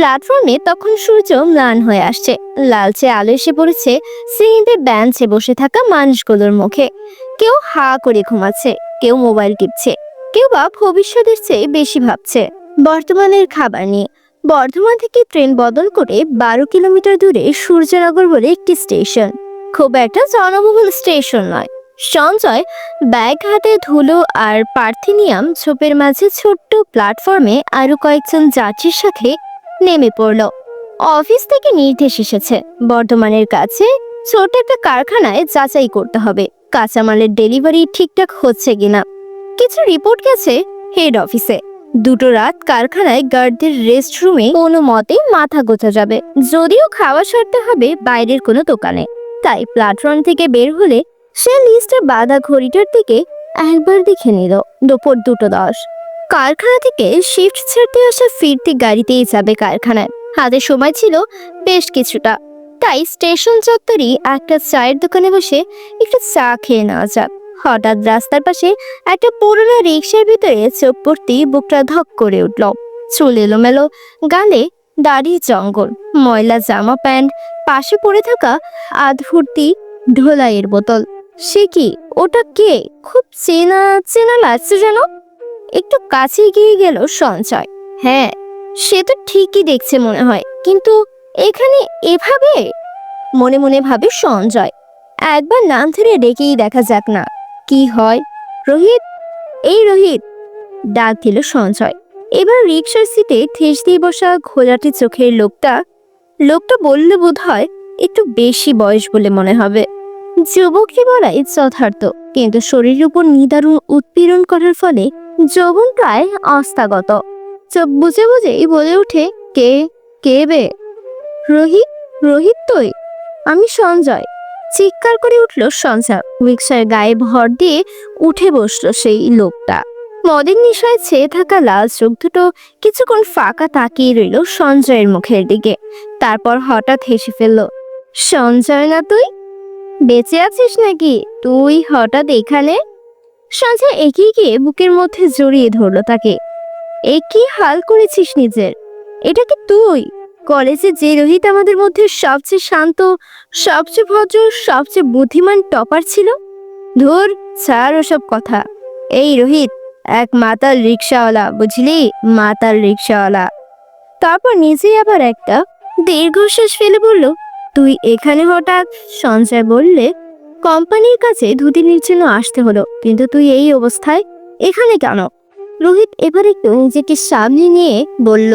প্ল্যাটফর্মে তখন সূর্য ম্লান হয়ে আসছে। লালচে আলো এসে পড়েছে সিঁড়িতে ব্যাঞ্চে বসে থাকা মানুষগুলোর মুখে। কেউ হা করে ঘুমাচ্ছে, কেউ মোবাইল টিপছে, কেউ বা ভবিষ্যতের চেয়ে বেশি ভাবছে। বর্তমানের খাবার নিয়ে। বর্ধমান থেকে ট্রেন বদল করে বারো কিলোমিটার দূরে সূর্যনগর বলে একটি স্টেশন। খুব একটা জনবহুল স্টেশন নয়। সঞ্জয় ব্যাগ হাতে ধুলো আর পার্থিনিয়াম ছোপের মাঝে ছোট্ট প্ল্যাটফর্মে আরও কয়েকজন যাত্রীর সাথে নেমে পড়ল। অফিস থেকে নির্দেশ এসেছে, বর্ধমানের কাছে ছোট একটা কারখানায় যাচাই করতে হবে। কাঁচামালের ডেলিভারি ঠিকঠাক হচ্ছে কিনা? কিছু রিপোর্ট গেছে হেড অফিসে। দুটো রাত কারখানায় গার্ডদের রেস্ট রুমে কোনো মতে মাথা গোছা যাবে। যদিও খাওয়া সারতে হবে বাইরের কোনো দোকানে। তাই প্ল্যাটফর্ম থেকে বের হলে সে লিস্টের বাধা ঘড়িটার দিকে একবার দেখে নিল। দুপুর দুটো দশ। কারখানা থেকে শিফট ছাড়তে আসা ফিরতি গাড়িতেই যাবে কারখানায়। হাতে সময় ছিল বেশ কিছুটা। তাই স্টেশন চত্বরই একটা চায়ের দোকানে বসে একটু চা খেয়ে নেওয়া যাক। হঠাৎ রাস্তার পাশে একটা পুরোনো রিক্সার ভিতরে চোখ পড়তেই বুকটা ধক করে উঠল। চুল এলোমেলো, গালে দাড়ি জঙ্গল, ময়লা জামা প্যান্ট, পাশে পড়ে থাকা আধভর্তি ঢোলাইয়ের বোতল। সে কি, ওটা কে? খুব চেনা চেনা লাগছে যেন। একটু কাছে গিয়ে গেল সঞ্চয়। হ্যাঁ সে তো ঠিকই দেখছে মনে হয়, কিন্তু এখানে এভাবে? মনে মনে ভাবে সঞ্জয়, একবার নাম ধরে ডেকেই দেখা যাক না, কি হয়? রোহিত, এই রোহিত, ডাক দিল সঞ্জয়। এবার রিক্সার সিটে ঠেস দিয়ে বসা ঘোলাটে চোখের লোকটা লোকটা বললে বোধ হয় একটু বেশি বয়স বলে মনে হবে। যুবকই বলাই যথার্থ, কিন্তু শরীরের উপর নিদারুণ উৎপীড়ন করার ফলে যৌবন প্রায় অস্তাগত চোখ বুঝে বুঝেই বলে ওঠে, কে? কে বে? রোহিত? রোহিত তুই? আমি সঞ্জয়। চিৎকার করে উঠল সঞ্জয়। রিক্সার গায়ে ভর দিয়ে উঠে বসল সেই লোকটা। মদের নিশায় ছেয়ে থাকা লাল চোখ দুটো কিছুক্ষণ ফাঁকা তাকিয়ে রইল সঞ্জয়ের মুখের দিকে। তারপর হঠাৎ হেসে ফেলল, সঞ্জয় না তুই? বেঁচে আছিস নাকি? তুই হঠাৎ এখানে? সঞ্জয় এগিয়ে গিয়ে বুকের মধ্যে জড়িয়ে ধরলো তাকে। এ কি হাল করেছিস নিজের? এটা কি তুই? কলেজে যে রোহিত আমাদের মধ্যে সবচেয়ে শান্ত, সবচেয়ে ভদ্র, সবচেয়ে বুদ্ধিমান টপার ছিল? ধুর, ছাড় ওসব কথা। এই রোহিত, এক মাতাল রিক্সাওয়ালা বুঝলি? মাতাল রিক্সাওয়ালা তারপর নিজেই আবার একটা দীর্ঘশ্বাস ফেলে বলল, তুই এখানে হঠাৎ? সঞ্জয় বললে কোম্পানির কাছে দুদিনের জন্য আসতে হলো। কিন্তু তুই এই অবস্থায় এখানে কেন? রোহিত এবার একটু নিজেকে সামনে নিয়ে বলল,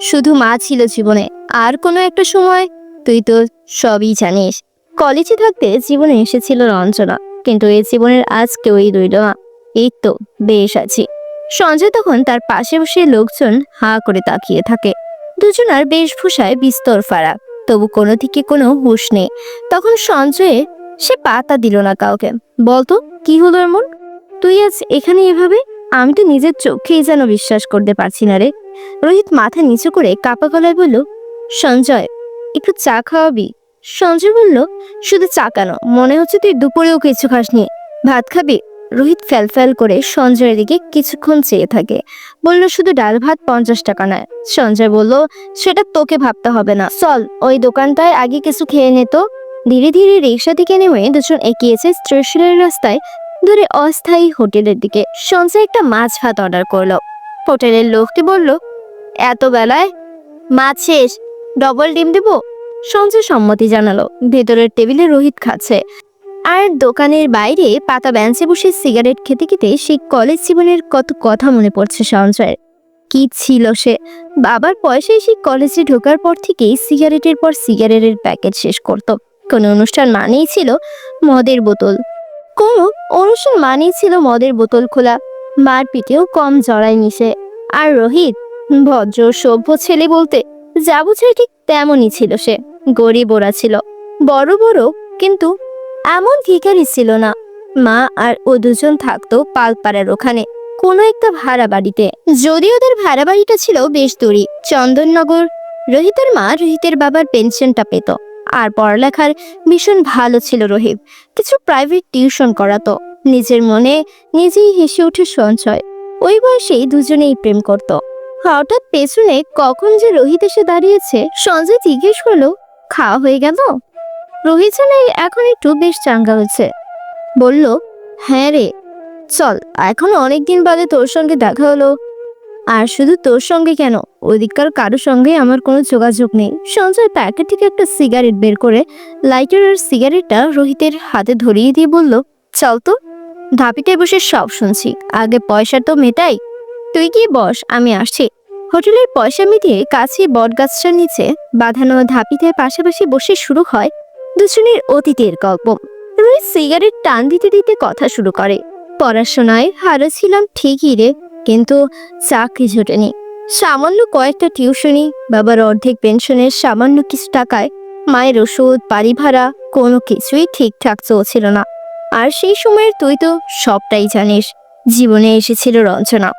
শুধু মা ছিল জীবনে, আর কোনো একটা সময়, তুই তো সবই জানিস। কলেজে থাকতে জীবনে এসেছিল রঞ্জনা, কিন্তু এই জীবনের আজ কেউই রইল না। এই তো বেশ আছি। সঞ্জয় তখন তার পাশে বসে লোকজন হা করে তাকিয়ে থাকে। দুজনার বেশভূষায় বিস্তর ফারাক, তবু কোনো দিকে কোনো হুঁশ নেই। তখন সঞ্জয়ে সে পাতা দিল না কাউকে। বলতো কি হলো এমন? তুই আজ এখানে এভাবে? আমি তো নিজের চোখেই যেন বিশ্বাস করতে পারছি না রে। রোহিত মাথা নিচু করে কাপা গলায় বলল, সঞ্জয়, একটু চা খাওয়াবি? সঞ্জয় বলল, শুধু চা কেন? মনে হচ্ছে তুই দুপুরেও কিছু খাসনি। ভাত খাবি? রোহিত ফ্যাল ফ্যাল করে সঞ্জয়ের দিকে কিছুক্ষণ চেয়ে থাকে। বলল, শুধু ডাল ভাত পঞ্চাশ টাকা নেয়। সঞ্জয় বলল, সেটা তোকে ভাবতে হবে না। চল, ওই দোকানটায় আগে কিছু খেয়ে নে তো। ধীরে ধীরে রিক্সা থেকে নেমে দুজন এগিয়েছে স্টেশনের রাস্তায় দূরে অস্থায়ী হোটেলের দিকে সঞ্জয় একটা মাছ ভাত অর্ডার করল। হোটেলের লোকটি বলল, এত বেলায় মাছ শেষ ডবল ডিম দেবো? সঞ্জয় সম্মতি জানালো। ভেতরের টেবিলে রোহিত খাচ্ছে। আর দোকানের বাইরে পাতা বেঞ্চে বসে সিগারেট খেতে খেতে সেই কলেজ জীবনের কত কথা মনে পড়ছে সঞ্জয়ের। কি ছিল সে? বাবার পয়সায় সেই কলেজে ঢোকার পর থেকেই সিগারেটের পর সিগারেটের প্যাকেট শেষ করত। কোনো অনুষ্ঠান মানেই ছিল মদের বোতল। কোনো অনুষ্ঠান মানেই ছিল মদের বোতল খোলা। মারপিটেও কম জড়ায়নি সে আর রোহিত, ভদ্র, সভ্য ছেলে বলতে যা বুঝে ঠিক তেমনই ছিল সে। গরিব ওরা ছিল। বড় বড় কিন্তু এমন ভিখারি ছিল না। মা আর ও দুজন থাকতো পালপাড়ার ওখানে কোনো একটা ভাড়া বাড়িতে। যদি ওদের ভাড়া বাড়িটা ছিল বেশ দূরে চন্দননগর। রোহিতের মা রোহিতের বাবার পেনশনটা পেত। আর পড়ালেখার ভীষণ ভালো ছিল রোহিত। কিছু প্রাইভেট টিউশন করাতো। নিজের মনে নিজেই হেসে ওঠে সঞ্চয়। ওই বয়সেই দুজনেই প্রেম করত। হঠাৎ পেছনে কখন যে রোহিত এসে দাঁড়িয়েছে, সঞ্জয় জিজ্ঞেস করল, খাওয়া হয়ে গেল? রোহিত যেন এখন একটু বেশ চাঙ্গা হয়েছে। বলল হ্যাঁ রে, চল, এখন অনেক দিন বাদে তোর সঙ্গে দেখা হলো। আর শুধু তোর সঙ্গে কেন? ওদিককার কারোর সঙ্গে আমার কোনো যোগাযোগ নেই। সঞ্জয় প্যাকেট থেকে একটা সিগারেট বের করে লাইটার আর সিগারেটটা রোহিতের হাতে ধরিয়ে দিয়ে বলল, চল তো। ধাপিতে বসে সব শুনছি। আগে পয়সা তো মেটাই। তুই কি বস, আমি আসছি। হোটেলের পয়সা মিটিয়ে কাছে বটগাছটার নিচে বাঁধানো ধাপিতে পাশাপাশি বসে শুরু হয় দুজনের অতীতের গল্প। রোহিত সিগারেট টান দিতে দিতে কথা শুরু করে। পড়াশোনায় হারো ছিলাম ঠিকই রে। কিন্তু চাকরি জোটেনি। সামান্য কয়েকটা টিউশনি, বাবার অর্ধেক পেনশনের সামান্য কিছু টাকায় মায়ের ওষুধ, বাড়ি ভাড়া, কোনো কিছুই ঠিকঠাক চলছিল না। আর সেই সময়ের তুই তো সবটাই জানিস, জীবনে এসেছিল রঞ্জনা।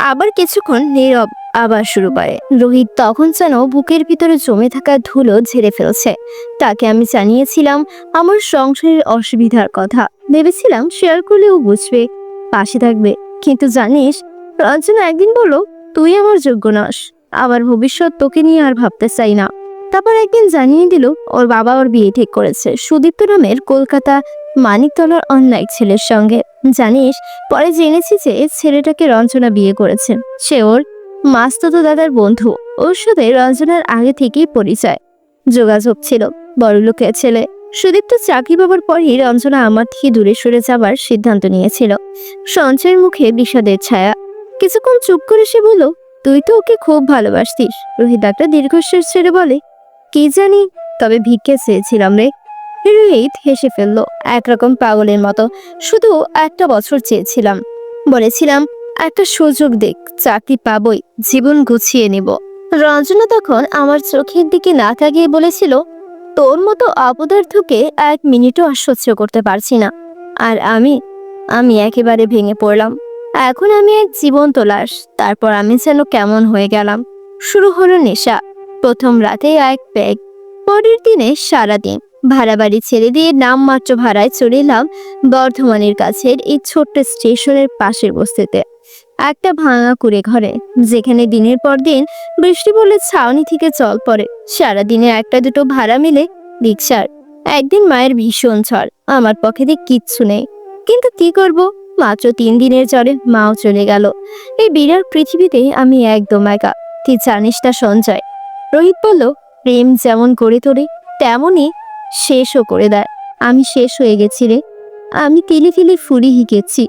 আবার কিছুক্ষণ নীরব আবার শুরু করে। রোহিত তখন যেন বুকের ভিতরে জমে থাকা ধুলো ঝেড়ে ফেলছে। তাকে আমি জানিয়েছিলাম আমার সংসারের অসুবিধার কথা। ভেবেছিলাম শেয়ার করলেও বুঝবে, পাশে থাকবে। কিন্তু জানিস রঞ্জনা একদিন বলল তুই আমার যোগ্য নস। আবার ভবিষ্যৎ তোকে নিয়ে আর ভাবতে চাই না। তারপর একদিন জানিয়ে দিল, ওর বাবা ওর বিয়ে ঠিক করেছে। সুদীপ্ত নামের কলকাতা মানিকতলার অন্য এক ছেলের সঙ্গে। জানিস, পরে জেনেছি যে ছেলেটাকে রঞ্জনা বিয়ে করেছে। সে ওর মাস্ততো দাদার বন্ধু। ওর সাথে রঞ্জনার আগে থেকেই পরিচয়। যোগাযোগ ছিল। বড়লোকের ছেলে। সুদীপ্ত চাকরি পাবার পরই রঞ্জনা আমার থেকে দূরে সরে যাবার সিদ্ধান্ত নিয়েছিল। সঞ্চয়ের মুখে বিষাদের ছায়া কিছুক্ষণ চুপ করে সে বলল, তুই তো ওকে খুব ভালোবাসতিস। রোহিত একটা দীর্ঘশ্বাস ছেড়ে বলে, কি জানি, তবে ভিক্ষে চেয়েছিলাম রে। রোহিত হেসে ফেলল, একরকম পাগলের মতো, শুধু একটা বছর চেয়েছিলাম। বলেছিলাম, একটা সুযোগ দেখ, চাকরি পাবই, জীবন গুছিয়ে নিব। রঞ্জনা তখন আমার চোখের দিকে না তাকিয়ে বলেছিল, তোর মতো অপদার্থকে এক মিনিটও সহ্য করতে পারছি না। আর আমি আমি একেবারে ভেঙে পড়লাম। এখন আমি এক জীবন্ত লাশ। তারপর আমি যেন কেমন হয়ে গেলাম। শুরু হলো নেশা। প্রথম রাতে এক ব্যাগ। পরের দিনে সারাদিন। ভাড়া বাড়ি ছেড়ে দিয়ে নামমাত্র ভাড়ায় চলে এলাম বর্ধমানের কাছের এই ছোট্ট স্টেশনের পাশের বস্তিতে। একটা ভাঙা কুড়ে ঘরে। যেখানে দিনের পর দিন বৃষ্টি পড়লে ছাউনি থেকে জল পড়ে। সারাদিনে একটা দুটো ভাড়া মিলে রিক্সার একদিন মায়ের ভীষণ ঝড়। আমার পক্ষে দিয়ে কিচ্ছু নেই। কিন্তু কি করব? মাত্র তিন দিনের জ্বরে মাও চলে গেল। এই বিরাট পৃথিবীতে আমি একদম একা। তুই জানিস না, সঞ্জয়। রোহিত বলল, প্রেম যেমন করে তোরে তেমনই শেষও করে দেয়। আমি শেষ হয়ে গেছি রে। আমি তিলে তিলে ফুরি গেছি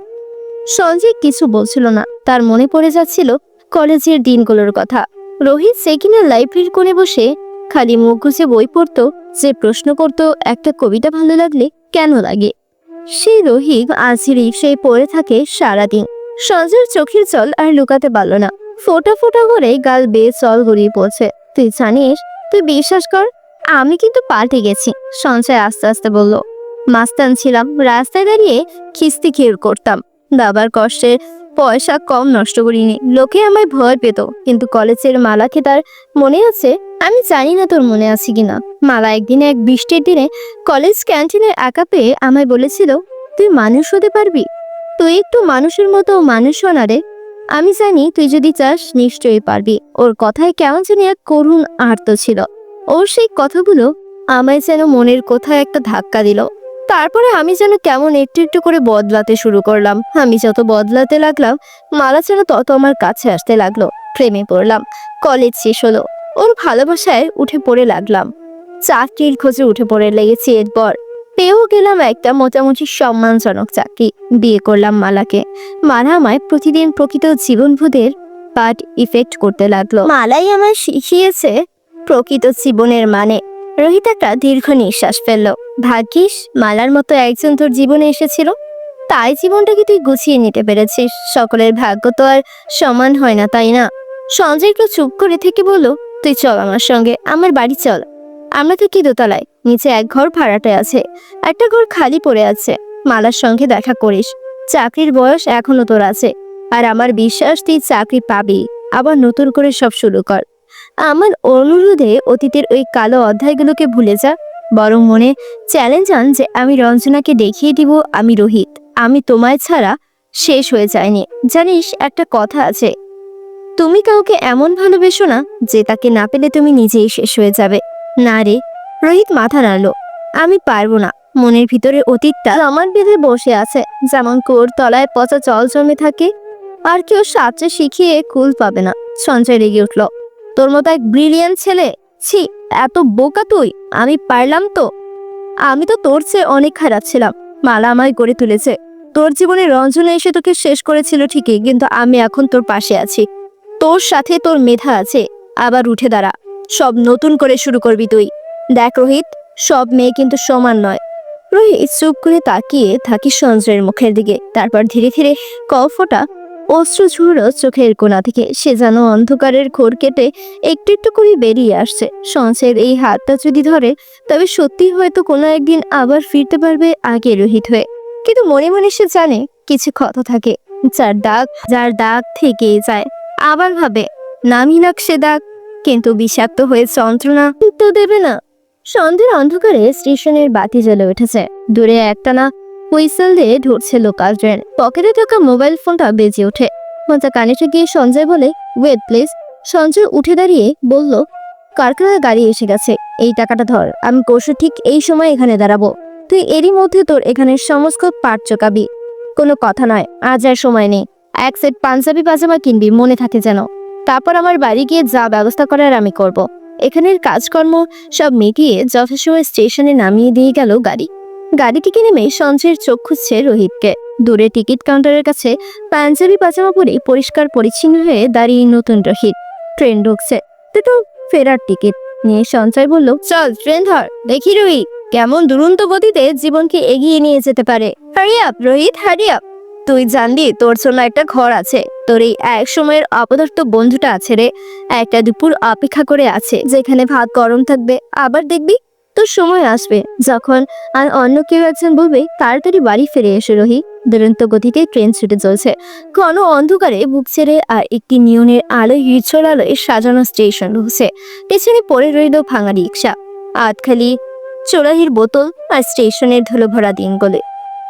সঞ্জয় কিছু বলছিল না। তার মনে পড়ে যাচ্ছিল কলেজের দিনগুলোর কথা। রোহিত সেকিনের লাইব্রেরির কোণে বসে খালি মুখ গুজে বই পড়তো, যে প্রশ্ন করতো, একটা কবিতা ভালো লাগলে কেন লাগে? সেই রোহিত আজ রিক্সায় পড়ে থাকে সারাদিন। সঞ্জয়ের চোখের জল আর লুকাতে পারল না। ফোটা ফোটা করে গাল বেয়ে জল গড়িয়ে পড়ছে। তুই জানিস, তুই বিশ্বাস কর, আমি কিন্তু পাল্টে গেছি সঞ্জয় আস্তে আস্তে বলল। মাস্তান ছিলাম, রাস্তায় দাঁড়িয়ে খিস্তি খের করতাম। বাবার কষ্টে পয়সা কম নষ্ট করিনি। লোকে আমায় ভয় পেত, কিন্তু কলেজের মালাকে তার মনে আছে আমি জানি না তোর মনে আছে কিনা। মালা একদিন এক বৃষ্টির দিনে কলেজ ক্যান্টিনে একা পেয়ে আমায় বলেছিল, তুই মানুষ হতে পারবি? তুই একটু মানুষের মতো মানুষ রে। আমি জানি তুই যদি চাস নিশ্চয়ই পারবি। ওর কথায় কেমন যেন এক করুণ আর্ত ছিল। ওর সেই কথাগুলো আমায় যেন মনের কোথায় একটা ধাক্কা দিল। তারপরে আমি যেন কেমন একটু একটু করে বদলাতে শুরু করলাম। আমি যত বদলাতে লাগলাম, মালা যেন তত আমার কাছে আসতে লাগল। প্রেমে পড়লাম। কলেজ শেষ হলো। ওর ভালোবাসায় উঠে পড়ে লাগলাম। চাকরির খোঁজে উঠে পড়ে লেগেছি এরপর। পেয়েও গেলাম একটা মোটামুটি সম্মানজনক চাকরি। বিয়ে করলাম মালাকে। মালা আমায় প্রতিদিন প্রকৃত জীবনভূতের পাঠ ইফেক্ট করতে লাগল। মালাই আমায় শিখিয়েছে প্রকৃত জীবনের মানে। রোহিত একটা দীর্ঘ নিঃশ্বাস ফেলল। ভাগ্যিস, মালার মতো একজন তোর জীবনে এসেছিল। তাই জীবনটাকে তুই গুছিয়ে নিতে পেরেছিস। সকলের ভাগ্য তো আর সমান হয় না, তাই না? সঞ্জয় একটু চুপ করে থেকে বলল তুই চল আমার সঙ্গে, আমার বাড়ি চল। আমরা তো কি দোতলায়, নিচে এক ঘর ভাড়াটে আছে, একটা ঘর খালি পড়ে আছে, মালার সঙ্গে দেখা করিস। চাকরির বয়স এখনও তোর আছে, আর আমার বিশ্বাস তুই চাকরি পাবি। আবার নতুন করে সব শুরু কর। আমার অনুরোধে অতীতের ওই কালো অধ্যায়গুলোকে ভুলে যা, বরং মনে চ্যালেঞ্জ আন যে আমি রঞ্জনাকে দেখিয়ে দিব আমি রোহিত। আমি তোমায় ছাড়া শেষ হয়ে যায়নি। জানিস একটা কথা আছে তুমি কাউকে এমন ভালোবেসো না যে তাকে না পেলে তুমি নিজেই শেষ হয়ে যাবে। না রে, রোহিত মাথা নাড়লো। আমি পারব না। মনের ভিতরে অতীতটা আমার বেঁধে বসে আছে। যেমন কোর তলায় পচা জল জমে থাকে, আর কেউ সাঁচে শিখিয়ে কুল পাবে না। সঞ্জয় রেগে উঠল। তোর মতো এক ব্রিলিয়ান্ট ছেলে? ছি, এত বোকা তুই? আমি পারলাম তো? আমি তো তোর চেয়ে অনেক খারাপ ছিলাম। মালা আমায় গড়ে তুলেছে। তোর জীবনে রঞ্জনা এসে তোকে শেষ করেছিল ঠিকই, কিন্তু আমি এখন তোর পাশে আছি। তোর সাথে তোর মেধা আছে, আবার উঠে দাঁড়া। সব নতুন করে শুরু করবি তুই। দেখ রোহিত, সব মেয়ে কিন্তু সমান নয়। রোহিত চুপ করে তাকিয়ে থাকি সঞ্জয়ের মুখের দিকে। তারপর ধীরে ধীরে কফটা অস্ত্র ঝুড়ো চোখের কোণা থেকে। সে যেন অন্ধকারের ঘোর কেটে একটু একটু করে বেরিয়ে আসছে। সঞ্জয়ের এই হাতটা যদি ধরে, তবে সত্যি হয়তো কোনো একদিন আবার ফিরতে পারবে আগে রোহিত হয়ে। কিন্তু মনে মনে সে জানে, কিছু ক্ষত থাকে। যার দাগ যার দাগ থেকেই যায়। আবার ভাবে নামি সে দাগ কিন্তু বিষাক্ত হয়ে যন্ত্রণা তো দেবে না। সন্ধ্যের অন্ধকারে স্টেশনের বাতি জ্বলে উঠেছে। দূরে একটানা হুইসেল দিয়ে ঢুকছে লোকাল ট্রেন। পকেটে থাকা মোবাইল ফোনটা বেজে ওঠে। মজা কানেটে গিয়ে সঞ্জয় বলে, ওয়েট প্লিজ। সঞ্জয় উঠে দাঁড়িয়ে বলল কারখানার গাড়ি এসে গেছে। এই টাকাটা ধর। আমি পরশু ঠিক এই সময় এখানে দাঁড়াবো। তুই এরই মধ্যে তোর এখানে সমস্ত পাট চোকাবি। কোনো কথা নয়। আজ আর সময় নেই। এক সেট পাঞ্জাবি পাজামা কিনবি, মনে থাকে যেন। তারপর আমার বাড়ি গিয়ে যা ব্যবস্থা করার আমি করব। এখানের কাজকর্ম সব মিটিয়ে যথাসময় স্টেশনে নামিয়ে দিয়ে গেল গাড়ি। গাড়ি থেকে নেমে সঞ্জয়ের চোখ খুঁজছে রোহিতকে। দূরে টিকিট কাউন্টারের কাছে পাঞ্জাবি পাজামা পরে পরিষ্কার পরিচ্ছন্ন হয়ে দাঁড়িয়ে নতুন রোহিত। ট্রেন ঢুকছে। দুটো ফেরার টিকিট। নিয়ে সঞ্জয় বলল, চল, ট্রেন ধর। দেখি রোহিত, কেমন দুরন্ত গতিতে জীবনকে এগিয়ে নিয়ে যেতে পারে। Hurry up Rohit hurry up তুই জানবি তোর জন্য একটা ঘর আছে। তোর এই এক সময়ের অপদার্থ বন্ধুটা আছে রে। একটা দুপুর অপেক্ষা করে আছে, যেখানে ভাত গরম থাকবে। আবার দেখবি তোর সময় আসবে। যখন আর অন্য কেউ একজন বলবে, তাড়াতাড়ি বাড়ি ফিরে এসে রহি। দুরন্ত গতিতে ট্রেন ছুটে চলছে। ঘন অন্ধকারে বুক ছেড়ে আর একটি নিয়নের আলোয় হিরছল আলোয় সাজানো স্টেশন রয়েছে। পেছনে পড়ে রইল ভাঙা রিক্সা আটখালি চোরাহির বোতল আর স্টেশনের ধুলো ভরা দিনগুলো।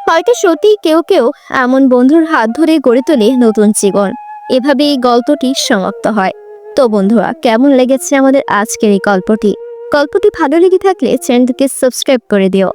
হয়তো সত্যি কেউ কেউ এমন বন্ধুর হাত ধরে গড়ে তোলে নতুন জীবন। এভাবে এই গল্পটি সমাপ্ত হয়। তো বন্ধুরা, কেমন লেগেছে আমাদের আজকের এই গল্পটি? গল্পটি ভালো লেগে থাকলে চ্যানেলটিকে সাবস্ক্রাইব করে দিও।